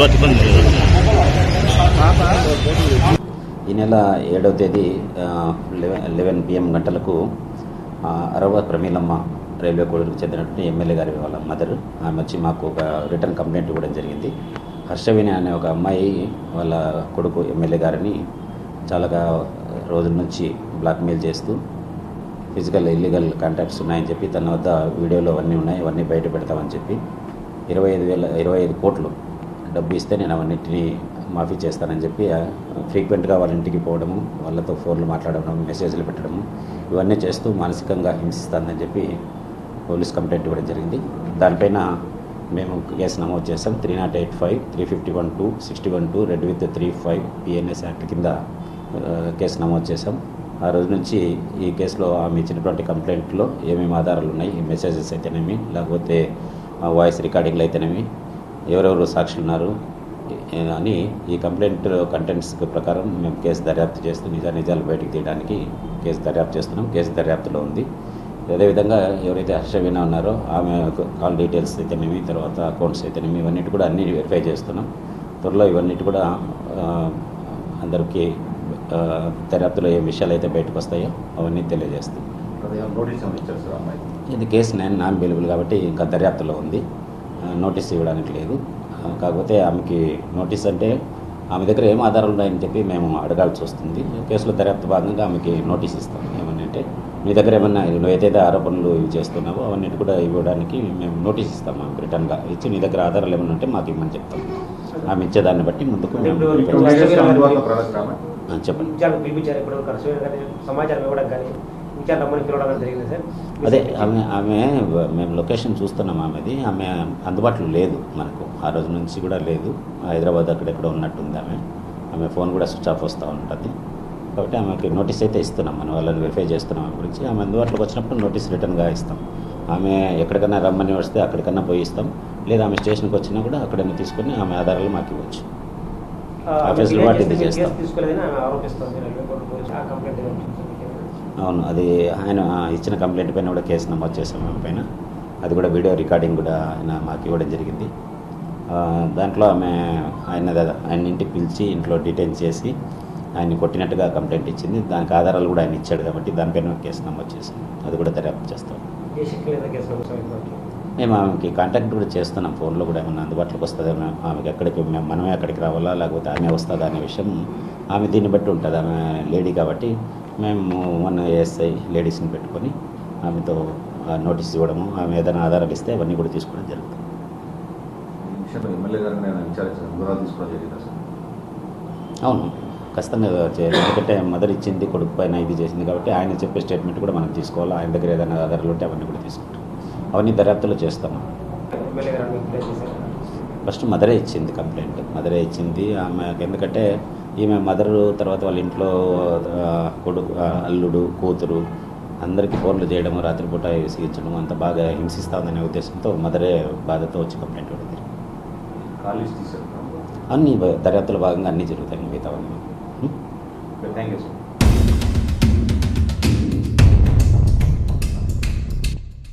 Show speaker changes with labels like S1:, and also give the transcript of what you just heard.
S1: ఈ నెల ఏడవ తేదీ లెవెన్ పిఎం గంటలకు అరవ ప్రమీలమ్మ రైల్వే కోడూరుకు చెందినటువంటి ఎమ్మెల్యే గారి వాళ్ళ మదర్. ఆమె వచ్చి మాకు ఒక రిటర్న్ కంప్లైంట్ ఇవ్వడం జరిగింది. హర్షవిని అనే ఒక అమ్మాయి వాళ్ళ కొడుకు ఎమ్మెల్యే గారిని చాలాగా రోజుల నుంచి బ్లాక్మెయిల్ చేస్తూ ఫిజికల్ ఇల్లీగల్ కాంటాక్ట్స్ ఉన్నాయని చెప్పి తన వద్ద వీడియోలు అవన్నీ ఉన్నాయి అవన్నీ బయట పెడతామని చెప్పి ఇరవై ఐదు వేల ఇరవై ఐదు కోట్లు డబ్బు ఇస్తే నేను అవన్నింటినీ మాఫీ చేస్తానని చెప్పి ఫ్రీక్వెంట్గా వాళ్ళ ఇంటికి పోవడము వాళ్ళతో ఫోన్లు మాట్లాడడం మెసేజ్లు పెట్టడము ఇవన్నీ చేస్తూ మానసికంగా హింసిస్తుందని చెప్పి పోలీస్ కంప్లైంట్ ఇవ్వడం జరిగింది. దానిపైన మేము కేసు నమోదు చేస్తాం three not eight five three fifty one two sixty one two read with three five BNS act కింద కేసు నమోదు చేశాం. ఆ రోజు నుంచి ఈ కేసులో ఆమె ఇచ్చినటువంటి కంప్లైంట్లో ఏమేమి ఆధారాలు ఉన్నాయి మెసేజెస్ అయితేనేమి లేకపోతే వాయిస్ రికార్డింగ్లు అయితేనేమి ఎవరెవరు సాక్షులు ఉన్నారు అని ఈ కంప్లైంట్ కంటెంట్స్ ప్రకారం మేము కేసు దర్యాప్తు చేస్తూ నిజ నిజాలు బయటకు తీయడానికి కేసు దర్యాప్తు చేస్తున్నాం. కేసు దర్యాప్తులో ఉంది. అదేవిధంగా ఎవరైతే హర్షవీణ ఉన్నారో ఆమె కాల్ డీటెయిల్స్ అయితేనేమి తర్వాత అకౌంట్స్ అయితేనేమి ఇవన్నిటి కూడా అన్ని వెరిఫై చేస్తున్నాం. త్వరలో ఇవన్నిటి కూడా అందరికీ దర్యాప్తులో ఏ విషయాలు అయితే బయటకు వస్తాయో అవన్నీ తెలియజేస్తాం. ఇది కేసు నేను నాన్ బెయిలబుల్ కాబట్టి ఇంకా దర్యాప్తులో ఉంది. నోటీస్ ఇవ్వడానికి లేదు. కాకపోతే ఆమెకి నోటీస్ అంటే ఆమె దగ్గర ఏం ఆధారాలు ఉన్నాయని చెప్పి మేము అడగాల్సి వస్తుంది. కేసులో దర్యాప్తు భాగంగా ఆమెకి నోటీస్ ఇస్తాం. ఏమని అంటే మీ దగ్గర ఏమన్నా నువ్వు ఏదైతే ఆరోపణలు ఇవి చేస్తున్నావో అవన్నిటి కూడా ఇవ్వడానికి మేము నోటీస్ ఇస్తాం ఆమెకు రిటర్న్గా. ఇచ్చి నీ దగ్గర ఆధారాలు ఏమైనా ఉంటే మాకు ఇవ్వమని చెప్తాం. ఆమె ఇచ్చేదాన్ని బట్టి ముందుకు చెప్పండి.
S2: సమాచారం ఇవ్వడం విచారణ రమ్మని పిలవడం జరిగింది సార్.
S1: అదే ఆమె ఆమె మేము లొకేషన్ చూస్తున్నాం ఆమెది. ఆమె అందుబాటులో లేదు మనకు. ఆ రోజు నుంచి కూడా లేదు. హైదరాబాద్ అక్కడెక్కడ ఉన్నట్టుంది ఆమె. ఆమె ఫోన్ కూడా స్విచ్ ఆఫ్ వస్తూ ఉంటుంది. కాబట్టి ఆమెకి నోటీస్ అయితే ఇస్తున్నాం. మనం వాళ్ళని వెరిఫై చేస్తున్నాం ఆమె గురించి. ఆమె అందుబాటులోకి వచ్చినప్పుడు నోటీస్ రిటర్న్గా ఇస్తాం. ఆమె ఎక్కడికన్నా రమ్మని వస్తే అక్కడికన్నా పోయి ఇస్తాం. లేదా ఆమె స్టేషన్కి వచ్చినా కూడా అక్కడైనా తీసుకొని ఆమె ఆధారాలు మాకు ఇవ్వచ్చు. ఆఫీసులో
S2: మీరు
S1: వాటిని
S2: చేస్తే.
S1: అవును అది ఆయన ఇచ్చిన కంప్లైంట్ పైన కూడా కేసు నమోదు చేసాం ఆమె పైన. అది కూడా వీడియో రికార్డింగ్ కూడా ఆయన మాకు ఇవ్వడం జరిగింది. దాంట్లో ఆమె ఆయన ఆయన ఇంటికి పిలిచి ఇంట్లో డీటెయిన్ చేసి ఆయన్ని కొట్టినట్టుగా కంప్లైంట్ ఇచ్చింది. దానికి ఆధారాలు కూడా ఆయన ఇచ్చాడు కాబట్టి దానిపైన కేసు నమోదు చేసాం అది కూడా దర్యాప్తు చేస్తాం? మేము ఆమెకి కాంటాక్ట్ కూడా చేస్తున్నాం. ఫోన్లో కూడా ఏమన్నా అందుబాటులోకి వస్తుందా? ఆమెకి ఎక్కడికి మేము మనమే అక్కడికి రావాలా? లేకపోతే ఆమె వస్తుందా అనే విషయం ఆమె దీన్ని బట్టి ఉంటుంది. ఆమె లేడీ కాబట్టి మేము మన ఏఎస్ఐ లేడీస్ని పెట్టుకొని ఆమెతో నోటీస్ ఇవ్వడము ఆమె ఏదైనా ఆధారాలు ఇస్తే అవన్నీ కూడా తీసుకోవడం జరుగుతుంది. అవును. ఖచ్చితంగా ఎందుకంటే మదర్ ఇచ్చింది కొడుకు పైన ఇది చేసింది కాబట్టి ఆయన చెప్పే స్టేట్మెంట్ కూడా మనం తీసుకోవాలి. ఆయన దగ్గర ఏదైనా ఆధారాలు ఉంటే అవన్నీ కూడా తీసుకుంటాం. అవన్నీ దర్యాప్తులో చేస్తాము ఫస్ట్ మదరే ఇచ్చింది కంప్లైంట్. మదరే ఇచ్చింది. ఆమె ఎందుకంటే ఈమె మదరు తర్వాత వాళ్ళ ఇంట్లో కొడుకు అల్లుడు కూతురు అందరికీ ఫోన్లు చేయడం రాత్రిపూట విసిగించడం అంత బాగా హింసిస్తుందనే ఉద్దేశంతో మదరే బాధతో వచ్చి కంప్లైంట్ ఇవ్వడం జరిగింది.
S3: కాలేజ్ తీశారు
S1: అన్ని దర్యాప్తులో భాగంగా అన్నీ జరుగుతాయి మిగతావన్నీ.
S3: Thank you sir.